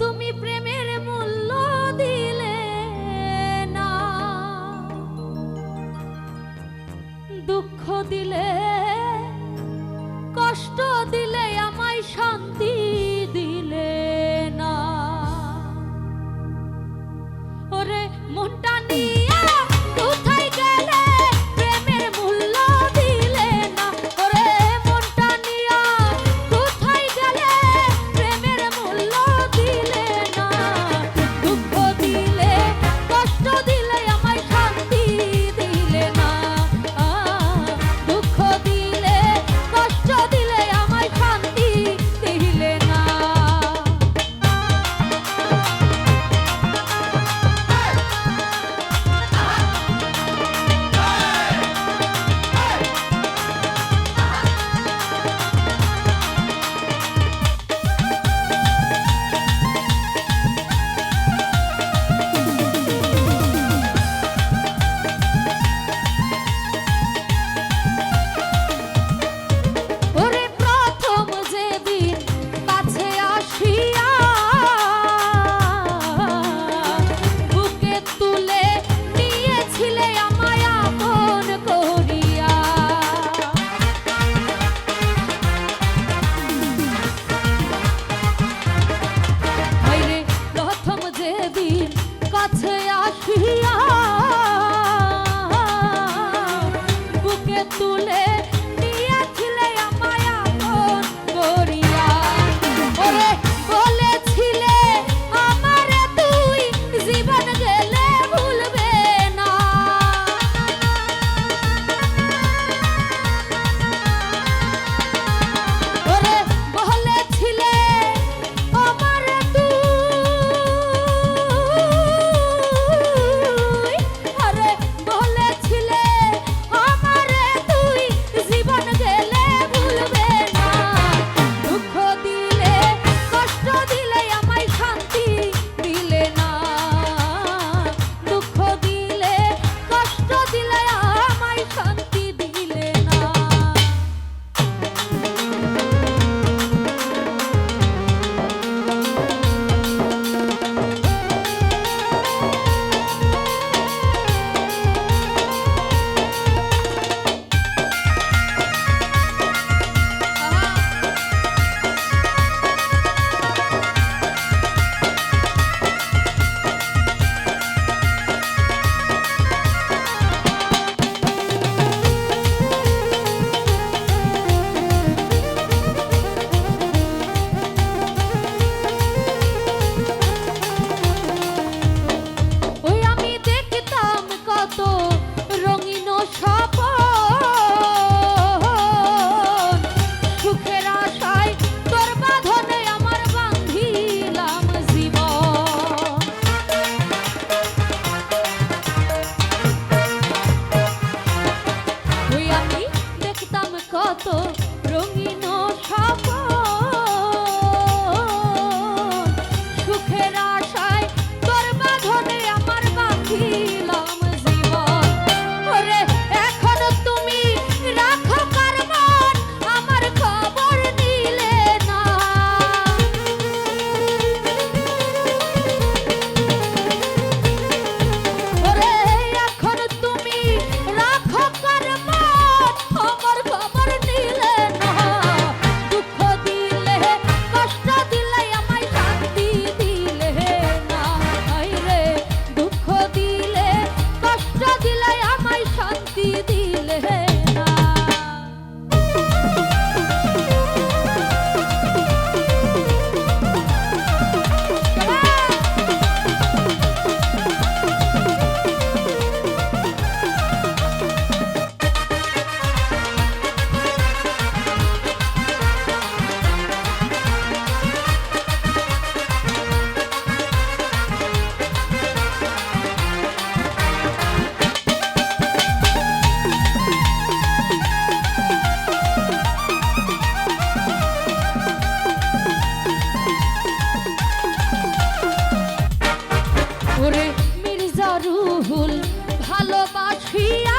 তুমি প্রেমের মূল্য দিলে না। দুঃখ দিলে কষ্ট দিলে আমায় শান্তি ভালোবাসিয়া